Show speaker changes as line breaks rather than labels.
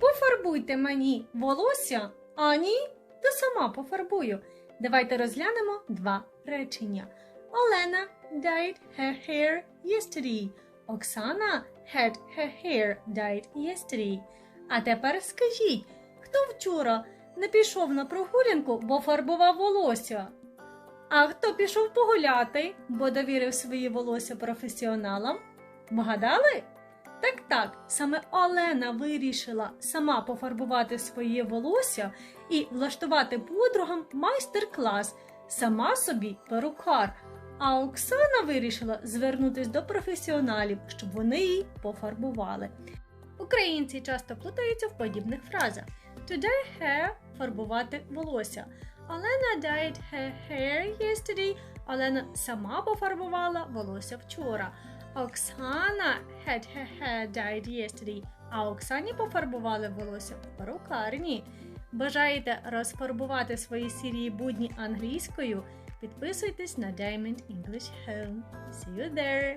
Пофарбуйте мені волосся, а ні, то сама пофарбую. Давайте розглянемо два речення. Олена dyed her hair yesterday. Оксана had her hair dyed yesterday. А тепер скажіть, хто вчора не пішов на прогулянку, бо фарбував волосся? А хто пішов погуляти, бо довірив свої волосся професіоналам? Вгадали? Так, так, саме Олена вирішила сама пофарбувати своє волосся і влаштувати подругам майстер-клас, сама собі перукар. А Оксана вирішила звернутись до професіоналів, щоб вони її пофарбували. Українці часто плутаються в подібних фразах. To dye hair – фарбувати волосся. Олена dyed her hair yesterday. Олена сама пофарбувала волосся вчора. Оксана had her hair dyed yesterday. А Оксані пофарбували волосся в перукарні. Бажаєте розфарбувати свої сірі будні англійською? Підписуйтесь на Diamond English Home. See you there!